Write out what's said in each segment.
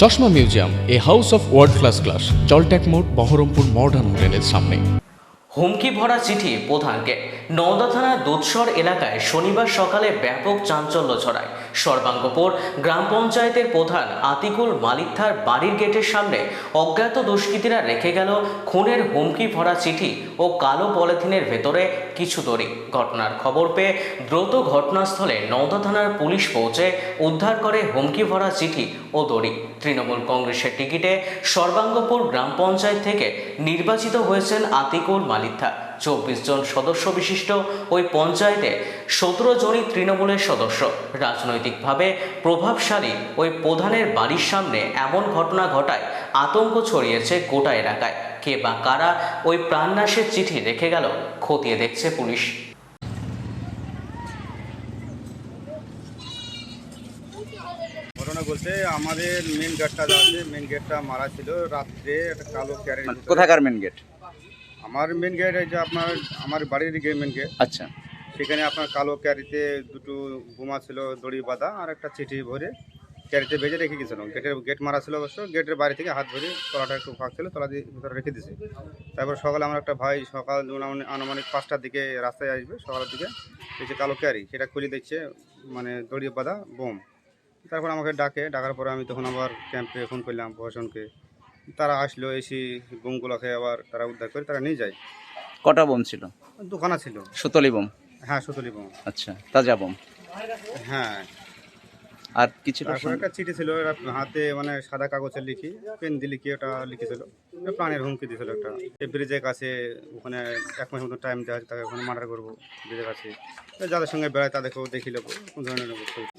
চশমা museum, a house of world class class জলট্যাক মোড়, Baharampur modern হোটেলের সামনে। হুমকি ভরা চিঠি প্রধানকে। নওদা থানার দুধসর এলাকায় শনিবার সকালে ব্যাপক চাঞ্চল্য ছড়ায়। সর্বাঙ্গপুর গ্রাম পঞ্চায়েতের প্রধান আতিকুল মালিকথার বাড়ির গেটের সামনে অজ্ঞাত দুষ্কৃতীরা রেখে গেল খুনের হুমকি ভরা চিঠি ও কালো পলিথিনের ভেতরে কিছু দড়ি। ঘটনার খবর পেয়ে দ্রুত ঘটনাস্থলে নওদা থানার পুলিশ পৌঁছে উদ্ধার করে হুমকি ভরা চিঠি ও দড়ি। তৃণমূল কংগ্রেসের টিকিটে সর্বাঙ্গপুর গ্রাম পঞ্চায়েত থেকে নির্বাচিত হয়েছেন আতিকুল মালিথা চব্বিশ জন সদস্য বিশিষ্ট ওই পঞ্চায়েতে সতেরো জনই তৃণমূলের সদস্য। রাজনৈতিকভাবে প্রভাবশালী ওই প্রধানের বাড়ির সামনে এমন ঘটনা ঘটায় আতঙ্ক ছড়িয়েছে গোটা এলাকায়। কে বা কারা ওই প্রাণনাশের চিঠি রেখে গেল খতিয়ে দেখছে পুলিশ। ঘটনা বলতে আমাদের মেন গেটটা আছে মেন গেটটা মারা ছিল রাত্রে একটা কালো ক্যারেট মানে কোথাকার মেন গেট আমার মেন গেট যে আপনার আমার বাড়ির দিকে মেন গেট আচ্ছা। সেখানে আপনার কালো ক্যারিতে দুটো বোমা ছিল দড়ি বাঁধা আর একটা চিঠি ভরে ক্যারিতে ভেজে রেখে গেছিলাম গেটের গেট মারা ছিল অবশ্য গেটের বাইরে থেকে হাত ধরে তলাটা একটু ফাঁক ছিল তলা দিয়ে ভিতরে রেখে দিয়েছে। তারপর সকালে আমার একটা ভাই সকাল আনুমানিক- আনুমানিক পাঁচটার দিকে রাস্তায় আসবে সকালের দিকে। এই যে কালো ক্যারি সেটা খুলে দেখছে মানে দড়ি বাঁধা বোম। তারপর আমাকে ডাকে ডাকার পরে আমি তখন আবার ক্যাম্পে ফোন করলাম প্রশাসনকে। তারা আসলো এসে বোমগুলোকে আবার তারা উদ্ধার করে তারা নিয়ে যায়। কটা বোম ছিল? দোকানা ছিল। সুতলি বোম? হ্যাঁ সুতলি বোম। আচ্ছা তাজা বোম? হ্যাঁ। আর কিছু তারপর একটা চিঠি ছিল এরা হাতে মানে সাদা কাগজে লিখি পেন দিয়ে লিখি ওটা লিখেছিল। প্রাণের হুমকি দিয়েছিল একটা। ব্রিজের কাছে ওখানে এক মাসের মতো টাইম দেওয়া তাকে ওখানে মার্ডার করব ব্রিজের কাছে। যাদের সঙ্গে বেড়ায় তাদেরকেও দেখি লোক কোন ধরনের।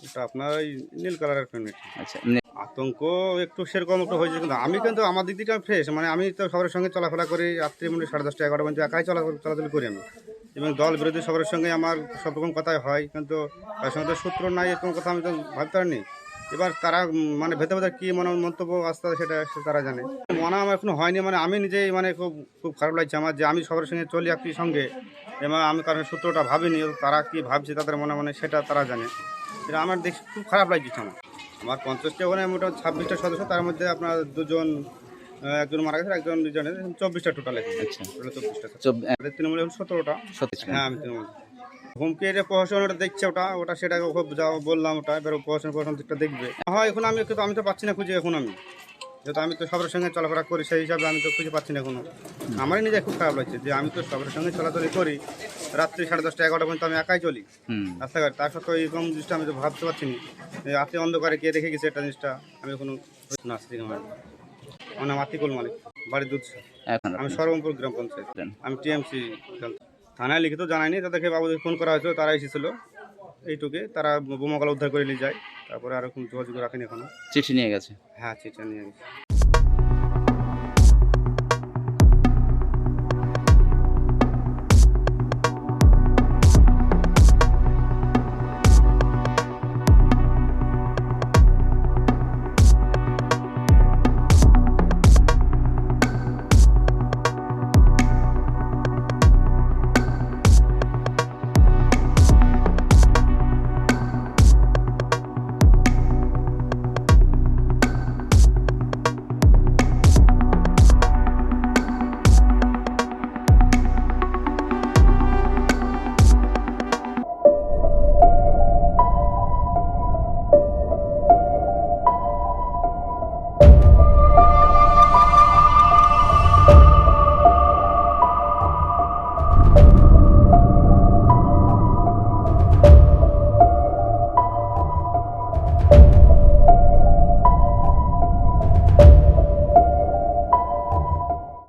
ওটা আপনার ওই নীল কালারের পেমেন্ট আচ্ছা আতঙ্ক একটু সেরকম একটু হয়েছে, কিন্তু আমি কিন্তু আমার দিক থেকে ফ্রেশ মানে আমি তো সবার সঙ্গে চলাফেরা করি, রাত্রি মানে সাড়ে দশটা, এগারোটা পর্যন্ত একাই চলা চলাচল করি আমি। এবং দল বিরোধী সবার সঙ্গে আমার সব রকম কথাই হয়, কিন্তু তার সঙ্গে তো সূত্র নাই, এরকম কথা আমি তো ভাবতে পারিনি। এবার তারা মানে ভেতরে ভেতরে কী মনে মন্তব্য আসতে সেটা তারা জানে। মনে আমার এখনও হয়নি মানে আমি নিজেই মানে খুব খুব খারাপ লাগছে আমার যে আমি সবার সঙ্গে চলি একই সঙ্গে। এবং আমি কারণ সূত্রটা ভাবিনি, তারা কি ভাবছে তাদের মনে মনে সেটা তারা জানে। এটা আমার দেখ খুব খারাপ লাগছে আমার। আমার পঞ্চাশটা ওখানে মোটামুটি ছাব্বিশটা সদস্য তার মধ্যে আপনার দুজন একজন মারা গেছে একজন দুজনের চব্বিশটা টোটাল আচ্ছা। চব্বিশটা চব- তৃণমূল এখন সতেরোটা। হ্যাঁ আমি তৃণমূল। হুমকি এটা প্রশাসন ওটা দেখছে ওটা ওটা সেটাকে খুব বললাম ওটা এবার প্রশাসন প্রশাসন দিকটা দেখবে। হয় এখন আমি আমি তো পাচ্ছি না খুঁজে এখন আমি। যেহেতু আমি তো সবার সঙ্গে চলাফেরা করি সেই হিসাবে আমি তো খুঁজে পাচ্ছি না এখনও আমারই নিজে খুব খারাপ লাগছে যে আমি তো সবার সঙ্গে চলাচলি করি রাত্রি সাড়ে দশটা এগারোটা পর্যন্ত আমি একাই চলি। রাস্তাঘাট তার সত্ত্বেও এরকম জিনিসটা আমি তো ভাবতে পারছি না। রাত্রি অন্ধকারে কে রেখে গেছে এটা জিনিসটা আমি কোনো স্ত্রী আমার আমার নাম আতিকুল মালিক বাড়ি দুধ এখন আমি সর্বমপুর গ্রাম পঞ্চায়েত। আমি টিএমসি থানায় লিখিত জানাইনি তাদেরকে বাবুদের ফোন করা হয়েছিল তারা এসেছিল। এইটুকে তারা বোমাগুলো উদ্ধার করে নিয়ে যায়। তারপরে আর কোনো যোগাযোগ রাখেনি এখনও। চিঠি নিয়ে গেছে। হ্যাঁ চিঠি নিয়ে গেছে।